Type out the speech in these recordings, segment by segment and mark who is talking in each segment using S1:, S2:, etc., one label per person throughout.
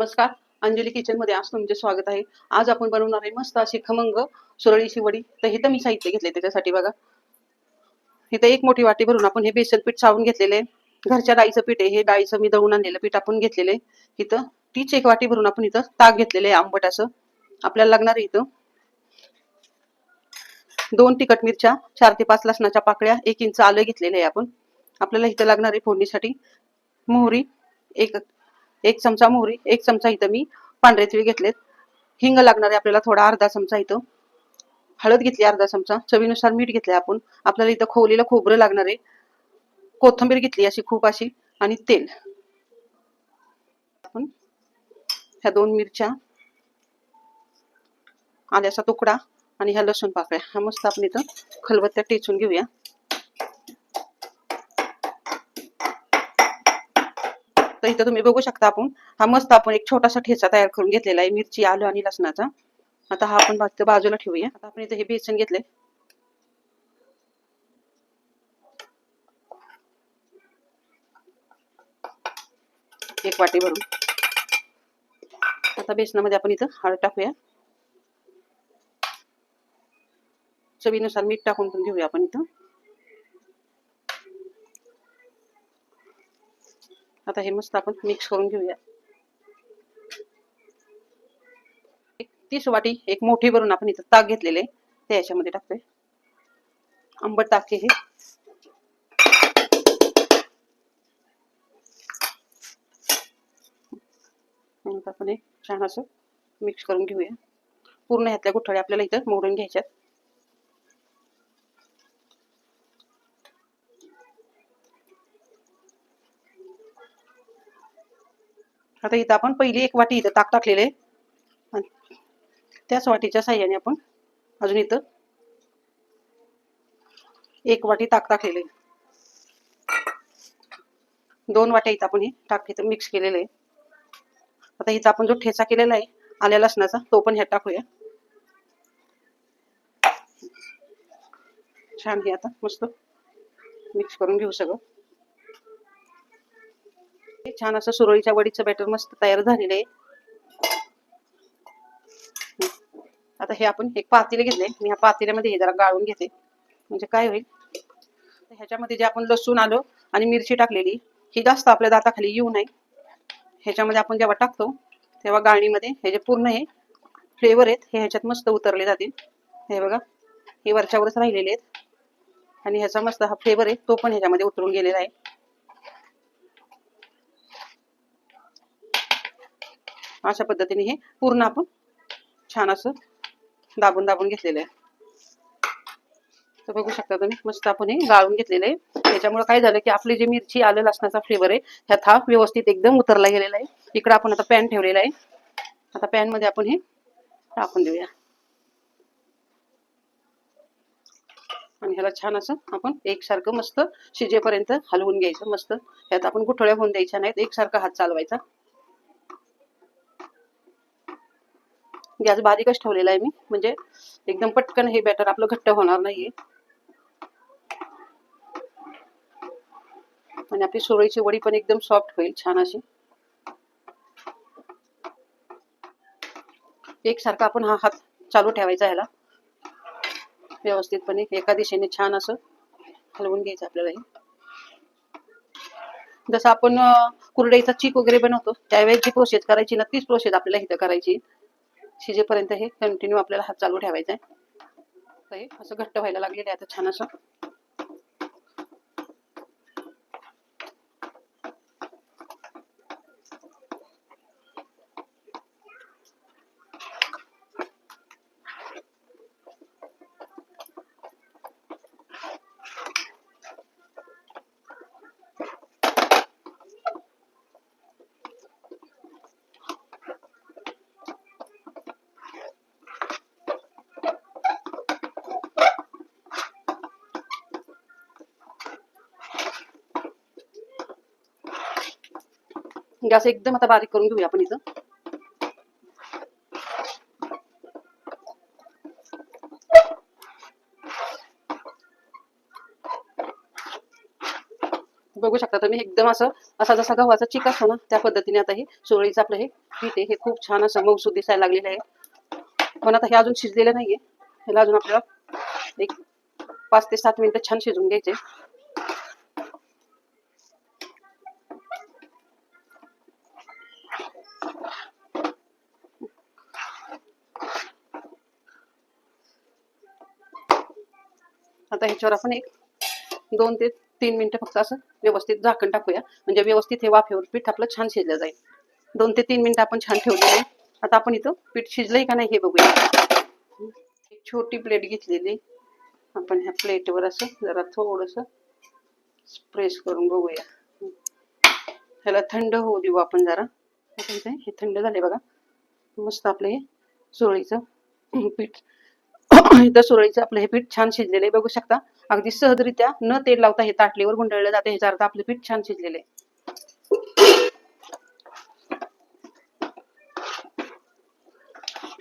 S1: नमस्कार. अंजली किचनमध्ये आज तुमचे स्वागत आहे. आज आपण बनवणार आहे मस्त अशी खमंग सुरळीची वडी. तर इथं मी साहित्य घेतले त्याच्यासाठी बघा. इथं एक मोठी वाटी भरून आपण हे बेसन पीठ सावून घेतलेले आहे. घरच्या डाळीचं पीठ आहे. हे डाळीचं मी दळून आणलेलं पीठ आपण घेतलेले इथं तीच एक वाटी भरून आपण इथं ताक घेतलेले आहे. आंबट असं. आपल्याला लागणार आहे इथं दोन तिखट मिरच्या चार ते पाच लसणाच्या पाकळ्या एक इंच आलं घेतलेलं आहे आपण. आपल्याला इथं लागणार आहे फोडणीसाठी मोहरी एक एक चमचा मोहरी एक चमचा इथं मी पांढरे तिळ घेतलेत. हिंग लागणार आहे आपल्याला थोडा अर्धा चमचा इथं. हळद घेतली अर्धा चमचा. चवीनुसार मीठ घेतलंय आपण. आपल्याला इथं खोवलेलं खोबरं लागणार आहे कोथिंबीर घेतली अशी खूप अशी आणि तेल. आपण ह्या दोन मिरच्या आल्याचा तुकडा आणि ह्या लसूण पाकळ्या. हा मस्त आपण इथं खलबत्त्या टेचून घेऊया. तर इथं तुम्ही बघू शकता आपण. हा मस्त आपण एक छोटासा ठेचा तयार करून घेतलेला आहे मिरची आलू आणि लसणाचा. आता हा आपण बाजूला ठेवूया. आता आपण इथं हे बेसन घेतले एक वाटी भरून. आता बेसनामध्ये आपण इथं हळद टाकूया. चवीनुसार मीठ टाकून पण घेऊया आपण इथं. आता हे मस्त आपण मिक्स करून घेऊया. एक तीस वाटी एक मोठी भरून आपण इथं ताक घेतलेले ते याच्यामध्ये टाकतोय. आंबट ताक हे. आपण एक छान असं मिक्स करून घेऊया. पूर्ण ह्यातल्या गुठळ्या आपल्याला इथं मोडून घ्यायच्यात. आता इथं आपण पहिली एक वाटी इथं ताक टाकलेले आहे. त्याच वाटीच्या साह्याने आपण अजून इथं एक वाटी ताक टाकलेले दोन वाट्या इथं आपण हे टाक इथं मिक्स केलेलं आहे. आता इथं आपण जो ठेचा केलेला आहे आल्या लसणाचा तो पण ह्यात टाकूया. छान हे आता मस्त मिक्स करून घेऊ सगळं. हे छान असं सुरळीच्या वडीचं बॅटर मस्त तयार झालेलं आहे. आता हे आपण एक पातेले घेतले. मी ह्या पातेल्यामध्ये हे जरा गाळून घेते. म्हणजे काय होईल? ह्याच्यामध्ये जे आपण लसूण आलो आणि मिरची टाकलेली ही जास्त आपल्या दाताखाली येऊ नये. ह्याच्यामध्ये आपण जेव्हा टाकतो तेव्हा गाळणीमध्ये हे जे पूर्ण हे फ्लेवर आहेत हे ह्याच्यात मस्त उतरले जातील. हे बघा हे वरच्यावरच राहिलेले आहेत. आणि ह्याचा मस्त हा फ्लेवर आहे तो पण ह्याच्यामध्ये उतरून गेलेला आहे. अशा पद्धतीने हे पूर्ण आपण छान असं दाबून दाबून घेतलेलं आहे. तर बघू शकता तुम्ही मस्त आपण हे गाळून घेतलेलं आहे. त्याच्यामुळे काय झालं की आपली जी मिरची आलं लसणाचा फ्लेवर आहे ह्यात हा व्यवस्थित एकदम उतरला गेलेला आहे. इकडं आपण आता पॅन ठेवलेला आहे. आता पॅनमध्ये आपण हे टाकून देऊया. आणि ह्याला छान असं आपण एकसारखं मस्त शिजेपर्यंत हलवून घ्यायचं मस्त. ह्यात आपण गुठळ्या होऊन द्यायच्या नाहीत एकसारखा हात चालवायचा. म्हणजे गॅस बारीकच ठेवलेला आहे मी. म्हणजे एकदम पटकन हे बॅटर आपलं घट्ट होणार नाहीये. आणि आपली सुरळीची वडी पण एकदम सॉफ्ट होईल छान अशी. एकसारखा आपण हा हात चालू ठेवायचा ह्याला. व्यवस्थितपणे एका दिशेने छान असं हलवून घ्यायचं आपल्याला जसं आपण कुरडईचा चीक वगैरे बनवतो त्यावेळेस जी प्रोसेस करायची ना तीच प्रोसेस आपल्याला इथं करायची. शिजेपर्यंत हे कंटिन्यू आपल्याला हात चालू ठेवायचा आहे तर हे असं घट्ट व्हायला लागलेलं आहे आता छान असं. म्हणजे गॅस एकदम आता बारीक करून घेऊया आपण इथं. बघू शकता तुम्ही एकदम असं असा जसा गव्हाचा चिक असतो ना त्या पद्धतीने आता हे सुरळीचं आपलं हे पीठ आहे. हे खूप छान असं मऊसूद दिसायला लागलेलं आहे. पण आता हे अजून शिजलेलं नाहीये. ह्याला अजून आपल्याला एक पाच ते सात मिनिटं छान शिजून घ्यायचे. आता ह्याच्यावर आपण एक दोन ते तीन मिनिटं फक्त असं व्यवस्थित झाकण टाकूया. म्हणजे व्यवस्थित हे वाफेवर पीठ आपलं छान शिजलं जाईल. दोन ते तीन मिनिटं आपण छान ठेवलेलं आहे. आता आपण इथं पीठ शिजलंय का नाही हे बघूया. एक छोटी प्लेट घेतलेली. आपण ह्या प्लेटवर असं जरा थोडंसं प्रेस करून बघूया. ह्याला थंड होऊ देऊ आपण जरा. आता इथे हे थंड झाले बघा. मस्त आपलं हे सुरळीचं पीठ. इथं सुरळीचं आपलं हे पीठ छान शिजलेलं आहे. बघू शकता. अगदी सहजरित्या न तेल लावता हे ताटलीवर गुंडळलं जाते. ह्याचा अर्थ आपलं पीठ छान शिजलेलं आहे.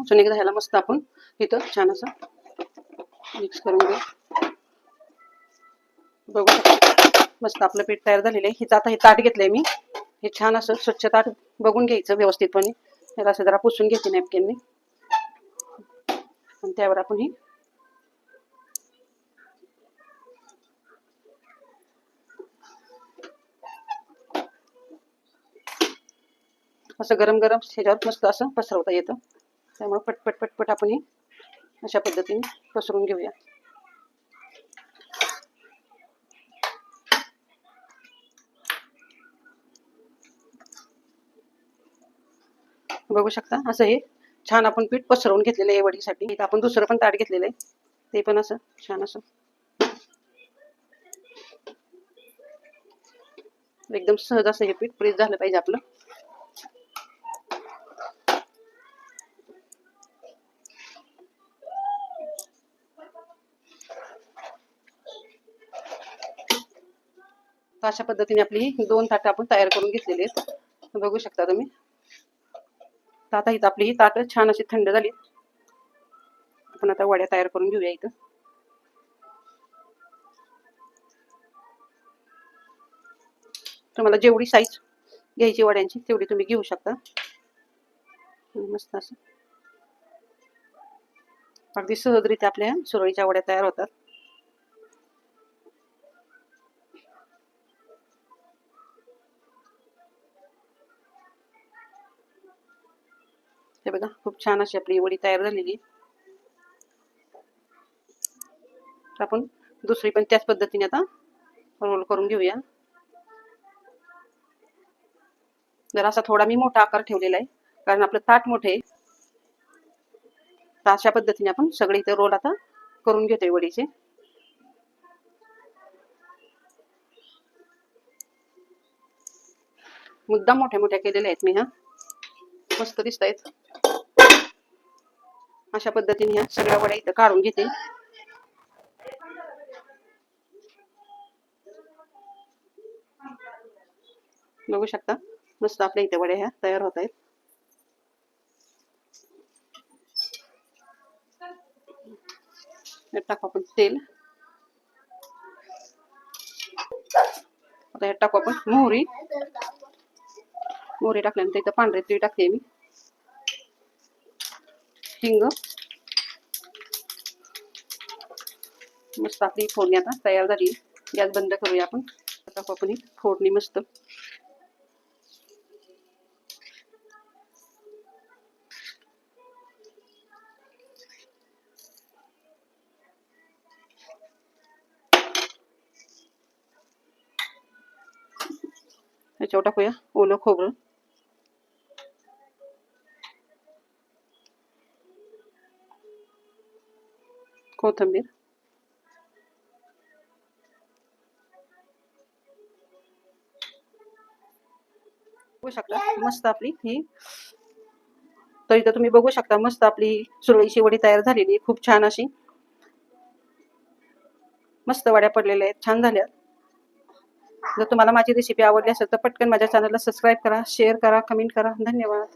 S1: अजून एकदा ह्याला मस्त आपण इथं छान असं मिक्स करून घेऊ. बघू शकता. मस्त आपलं पीठ तयार झालेलं आहे. हिचं आता हे ताट घेतलंय मी. हे छान असं स्वच्छता बघून घ्यायचं व्यवस्थितपणे. त्याला असं जरा पुसून घ्यायचे नॅपकिनने आणि त्यावर आपण ही असं गरम गरम ह्याच्यावर मस्त असं पसरवता येतं. त्यामुळे पटपट पटपट आपण हे अशा पद्धतीने पसरून घेऊया. बघू शकता. असं हे छान आपण पीठ पसरवून घेतलेलं आहे वडीसाठी. इथं आपण दुसरं पण ताट घेतलेलं आहे. ते पण असं छान असं. एकदम सहज असं हे पीठ प्रेस झालं पाहिजे आपलं. अशा पद्धतीने आपली दोन ताटं आपण तयार करून घेतलेली आहेत. बघू शकता तुम्ही. तर आता इथं आपली ही ताट छान अशी थंड झाली आपण आता वड्या तयार करून घेऊया इथं. तुम्हाला जेवढी साईज घ्यायची वड्यांची तेवढी तुम्ही घेऊ शकता. मस्त असं. अगदी सहजरित्या आपल्या सुरळीच्या वड्या तयार होतात. हे बघा खूप छान अशी आपली वडी तयार झालेली. आपण दुसरी पण त्याच पद्धतीने आता रोल करून घेऊया. जर असा थोडा मी मोठा आकार ठेवलेला आहे कारण आपलं ताट मोठे तर अशा पद्धतीने आपण सगळे इथे रोल आता करून घेतोय वडीचे. मुद्दाम मोठ्या मोठ्या केलेल्या आहेत मी ह्या मस्त दिसत आहेत अशा पद्धतीने ह्या सगळ्या वड्या इथं काढून घेते. बघू शकता मस्त आपल्या इथे वड्या ह्या तयार होत आहेत. टाकू आपण तेल. आता हे टाकू आपण मोहरी. मोहरी टाकल्यानंतर इथं पांढरे तीळ टाकते मी. हिंग मस्त आपली फोडणी आता तयार झाली. गॅस बंद करूया आपण. टाकू आपण ही फोडणी मस्त. ह्याच्यावर टाकूया ओलं खोबरं. कोथिंबीर. बघू शकता मस्त आपली ही. तर इथं तुम्ही बघू शकता मस्त आपली सुरळीची वडी तयार झालेली खूप छान अशी. मस्त वड्या पडलेल्या आहेत छान झाल्या. जर तुम्हाला माझी रेसिपी आवडली असेल तर पटकन माझ्या चॅनलला सबस्क्राईब करा शेअर करा कमेंट करा. धन्यवाद.